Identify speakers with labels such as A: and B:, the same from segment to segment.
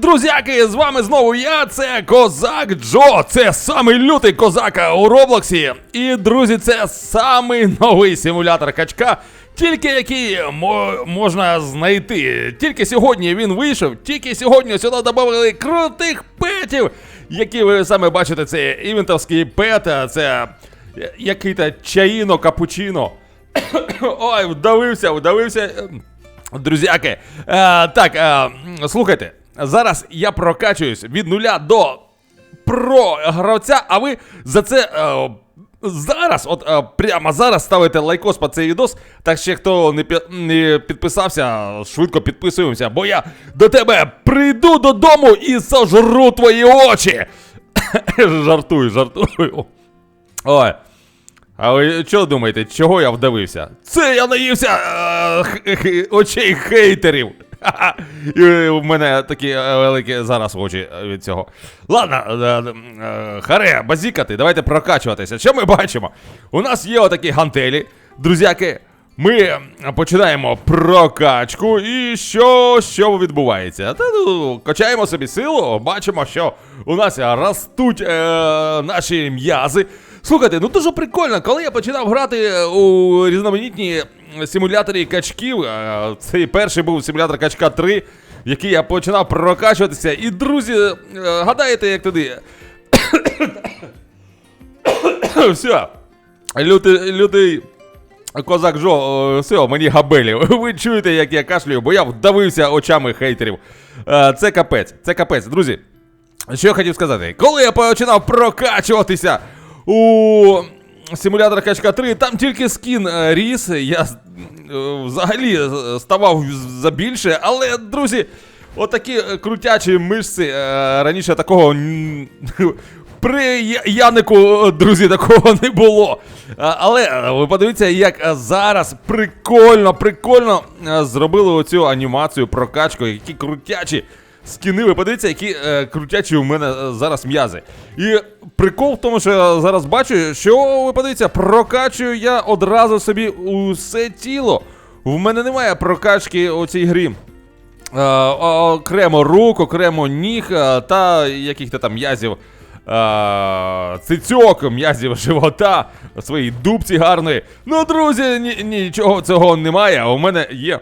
A: друзяки, з вами знову я, це Козак Джо. Це самий лютий козака у Роблоксі. І, друзі, це самий новий симулятор качка, тільки який мо- можна знайти. Тільки сьогодні він вийшов, тільки сьогодні сюди додали крутих петів, які ви саме бачите, це івентовський пет, це який-то чаїно капучино. Ой, вдавився, вдавився. Друзяки, е, так, е, слухайте, зараз я прокачуюсь від нуля до про гравця, а ви за це е, зараз, от е, прямо зараз ставите лайкос по цей відос. Так ще хто не, пі- не підписався, швидко підписуємося, бо я до тебе прийду додому і сожру твої очі. жартую, жартую. Ой. А ви що думаєте, чого я вдавився? Це я наївся е, х- х- очей хейтерів. І в мене такі е, великі зараз очі е, від цього. Ладно, е, харе, базікати, давайте прокачуватися. Що ми бачимо? У нас є отакі гантелі, друзяки. Ми починаємо прокачку, і що, що відбувається? Та ну, качаємо собі силу, бачимо, що у нас ростуть е, наші м'язи. Слухайте, ну дуже прикольно, коли я починав грати у різноманітні симуляторі качків. е, Цей перший був симулятор качка 3, який я починав прокачуватися. І друзі, е, гадаєте, як туди? Все. Лютий, лютий козак Жо, все, мені габелі. Ви чуєте, як я кашлюю, бо я вдавився очами хейтерів. Е, Це капець, це капець, друзі. Що я хотів сказати? Коли я починав прокачуватися у симулятор качка 3, там тільки скін е, ріс, я е, взагалі е, ставав за більше, але, друзі, отакі крутячі мишці раніше такого. При Янику, друзі, такого не було. Але ви подивіться, як зараз прикольно, прикольно зробили оцю анімацію, прокачку, які крутячі скіни. Ви подивіться, які е, крутячі у мене е, зараз м'язи. І прикол в тому, що я зараз бачу, що ви подивіться, прокачую я одразу собі усе тіло. В мене немає прокачки у цій грі. Е, окремо рук, окремо ніг е, та яких-то там м'язів. е, Цицьок, м'язів живота, своїй дубці гарної. Ну, друзі, ні- нічого цього немає. У мене є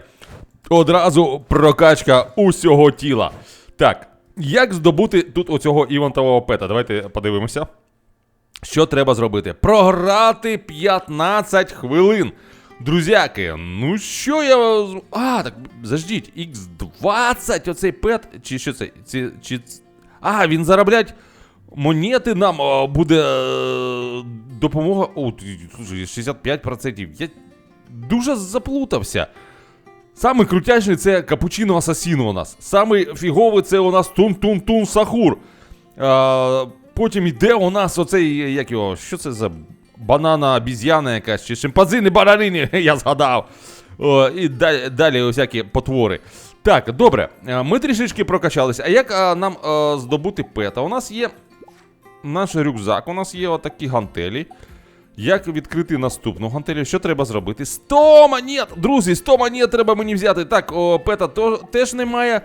A: одразу прокачка усього тіла. Так, як здобути тут оцього івантового пета? Давайте подивимося. Що треба зробити? Програти 15 хвилин. Друзяки, ну що я. А, так заждіть, X20, оцей пет. Чи що це? Ці, чи... А, він зароблять монети нам а, буде е, допомога. О, слушай, 65%. Я дуже заплутався. Самий крутячий це капучино асасіно у нас. Самий фіговий це у нас тун-тун-тун сахур. А, потім йде у нас оцей, як його, що це за банана обіз'яна якась, чи шимпанзини бананині, я згадав. О, і далі, далі всякі потвори. Так, добре, е, ми трішечки прокачалися. А як а, нам а, здобути пета? У нас є наш рюкзак, у нас є отакі гантелі. Як відкрити наступну гантелю? Що треба зробити? 100 монет! Друзі, 100 монет треба мені взяти. Так, о, пета то, теж немає.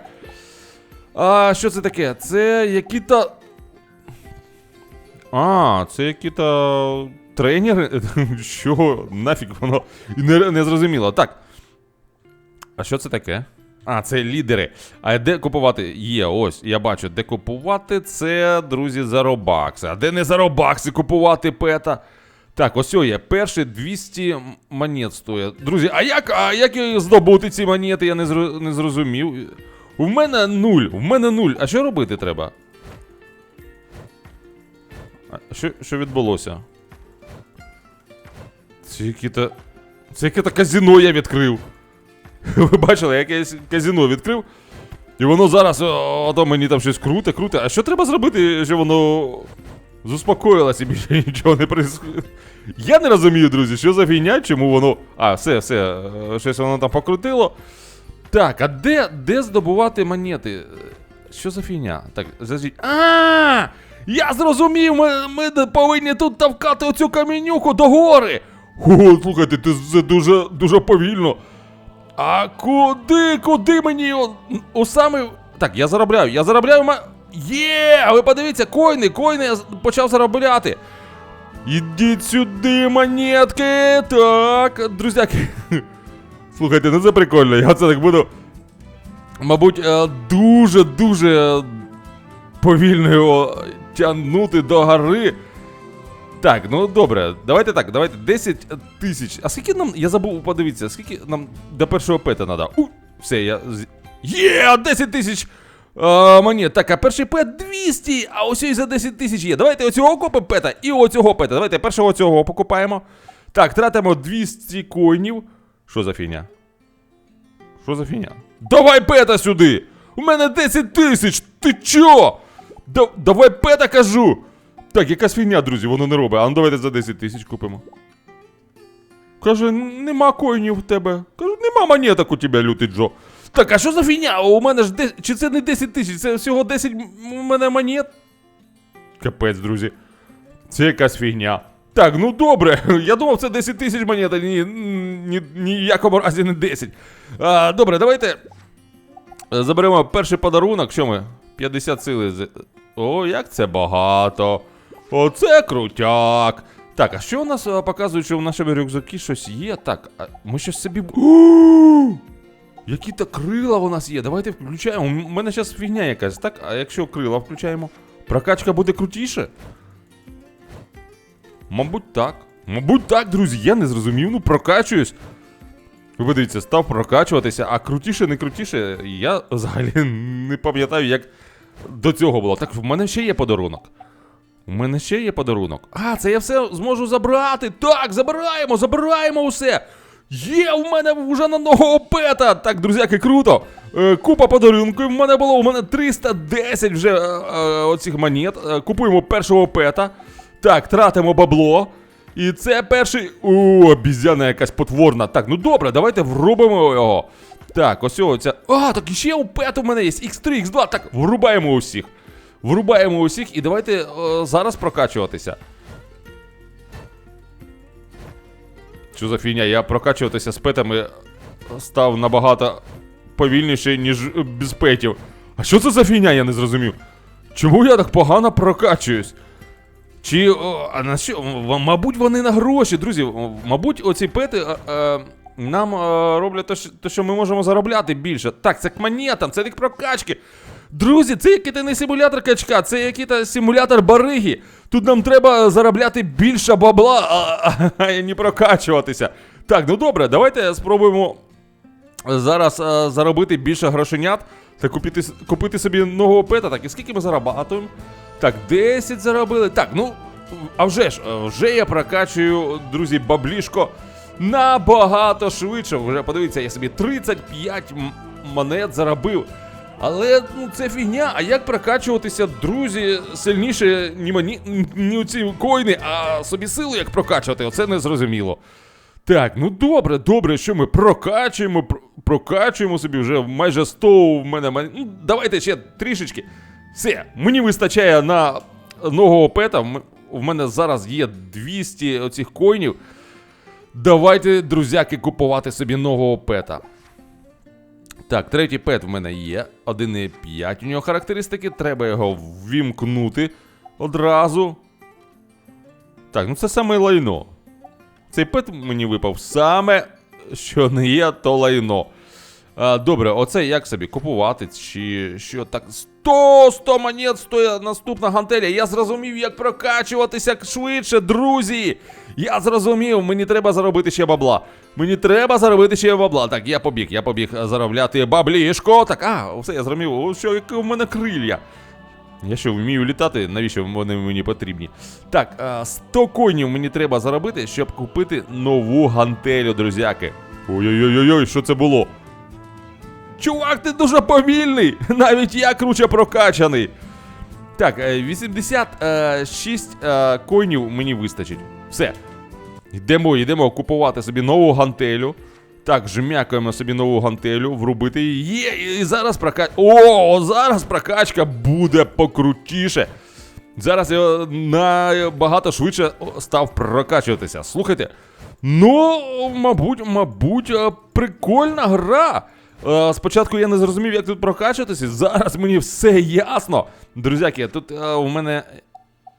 A: А що це таке? Це які-то. А, це які-то тренери. Що? Нафіг воно не, не зрозуміло. Так. А що це таке? А, це лідери. А де купувати? Є, ось, я бачу, де купувати це, друзі, за робакси. А де не за робакси купувати пета? Так, ось є. Перші 200 монет стоять. Друзі, а як, а як здобути ці монети, я не, зро- не зрозумів. У мене нуль, у мене нуль. А що робити треба? А що, що відбулося? Це яке-то. Це яке-то казино я відкрив. Ви бачили, якесь казино відкрив. І воно зараз о, мені там щось круте, круте. А що треба зробити, щоб воно заспокоїлося і більше нічого не происходить? Я не розумію, друзі, що за фігня, чому воно. А, все, все, е, щось воно там покрутило. Так, а де, де здобувати монети? Що за фігня? Так, заждіть. А! Я зрозумів, ми, ми повинні тут тавкати оцю камінюку до гори. О, слухайте, це дуже, дуже повільно. А куди, куди мені у, у саме. Так, я заробляю, я заробляю Є! Ви подивіться, койни, койни, я почав заробляти. Ідіть сюди, монетки! Так, друзяки. Слухайте, ну це прикольно, я це так буду. Мабуть, дуже-дуже повільно його тягнути до гори. Так, ну добре, давайте так, давайте 10 тисяч. А скільки нам. Я забув, подивіться, скільки нам до першого пета треба. У, все, я. Є! 10 тисяч! А, монет. Так, а перший пет 200, а ось і за 10 тисяч є. Давайте оцього купимо пета і оцього пета. Давайте першого цього покупаємо. Так, тратимо 200 коїнів. Що за фігня? Що за фігня? Давай пета сюди! У мене 10 тисяч! Ти чо? Да, давай пета кажу! Так, якась фігня, друзі, воно не робить. А ну давайте за 10 тисяч купимо. Каже, нема коїнів в тебе. Кажу, нема монеток у тебе, лютий Джо. Так, а що за фігня? У мене ж 10... Чи це не 10 тисяч, це всього 10 м- у мене монет? Капець, друзі. Це якась фігня. Так, ну добре. Я думав, це 10 тисяч монет, а ні, ні, ніякому разі не 10. А, добре, давайте. е, Заберемо перший подарунок. Що ми? 50 сили. О, як це багато. Оце крутяк. Так, а що у нас е, показують, що в нашому рюкзакі щось є? Так, а ми щось собі. О! Які то крила у нас є. Давайте включаємо. У мене зараз фігня якась, так? А якщо крила включаємо, прокачка буде крутіше? Мабуть, так. Мабуть, так, друзі, я не зрозумів, ну прокачуюсь. Ви став прокачуватися, а крутіше, не крутіше, я взагалі не пам'ятаю, як до цього було. Так, в мене ще є подарунок. У мене ще є подарунок. А, це я все зможу забрати. Так, забираємо, забираємо усе. Є, у мене вже на нового пета. Так, друзяки, круто. Е, купа подарунків в мене було. У мене 310 вже е, е, оцих монет. Е, купуємо першого пета. Так, тратимо бабло. І це перший. О, обізяна якась потворна. Так, ну добре, давайте врубимо його. Так, ось оця. А, так іще у пет у мене є. X3, X2. Так, врубаємо усіх. Врубаємо усіх і давайте е, зараз прокачуватися. Що за фігня? Я прокачуватися з петами став набагато повільніше, ніж без петів. А що це за фігня, я не зрозумів. Чому я так погано прокачуюсь? Чи о, а на що? Мабуть, вони на гроші, друзі. Мабуть, оці пети е, е, нам е, роблять те, що- ми можемо заробляти більше. Так, це к монетам, це к прокачки. Друзі, це який-то не симулятор качка, це який-то симулятор бариги. Тут нам треба заробляти більше бабла, а, а, а не прокачуватися. Так, ну добре, давайте спробуємо зараз е, заробити більше грошенят та купити, купити собі нового пета. Так, і скільки ми зарабатуємо? Так, 10 заробили. Так, ну, а вже ж, е, вже я прокачую, друзі, баблішко набагато швидше. Вже подивіться, я собі 35 м- монет заробив. Але ну це фігня. А як прокачуватися, друзі, сильніше, ні мені, ні ці койни, а собі силу як прокачувати, оце не зрозуміло. Так, ну добре, добре, що ми прокачуємо, пр- прокачуємо собі вже майже 100 в мене. Ну, давайте ще трішечки. Все, мені вистачає на нового пета. В мене зараз є 200 оцих коїнів. Давайте, друзяки, купувати собі нового пета. Так, третій пет в мене є. 1,5 у нього характеристики. Треба його ввімкнути одразу. Так, ну це саме лайно. Цей пет мені випав саме, що не є, то лайно. А, добре, оце як собі купувати, чи що так. 100 100 монет стоїть наступна гантеля. Я зрозумів, як прокачуватися швидше, друзі. Я зрозумів, мені треба заробити ще бабла. Мені треба заробити ще бабла. Так, я побіг, я побіг заробляти баблішко. Так, а, все, я зрозумів, о, що яке у мене крилля. Я що, вмію літати? Навіщо вони мені потрібні? Так, 100 коїнів мені треба заробити, щоб купити нову гантелю, друзяки. Ой-ой-ой, що це було? Чувак, ти дуже повільний! Навіть я круче прокачаний. Так, е, 86 е, коїнів мені вистачить. Все. Йдемо, йдемо купувати собі нову гантелю. Так, жмякаємо собі нову гантелю, врубити її. Є, і зараз прокачка. О, зараз прокачка буде покрутіше. Зараз я набагато швидше став прокачуватися. Слухайте. Ну, мабуть, мабуть, е, прикольна гра. Е, спочатку я не зрозумів, як тут прокачуватися, зараз мені все ясно. Друзяки, тут е, у мене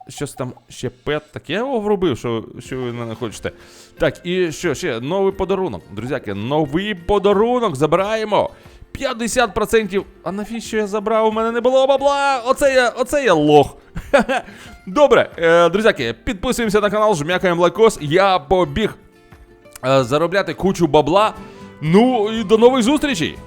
A: щось там ще пет таке його вробив, що, що ви не хочете. Так, і що ще? Новий подарунок. Друзяки, новий подарунок забираємо. 50%. А навіщо я забрав? У мене не було бабла. Оце я, оце я лох. Добре, е, друзяки, підписуємося на канал, жмякаємо лайкос. Я побіг заробляти кучу бабла. Ну і до нових зустрічей!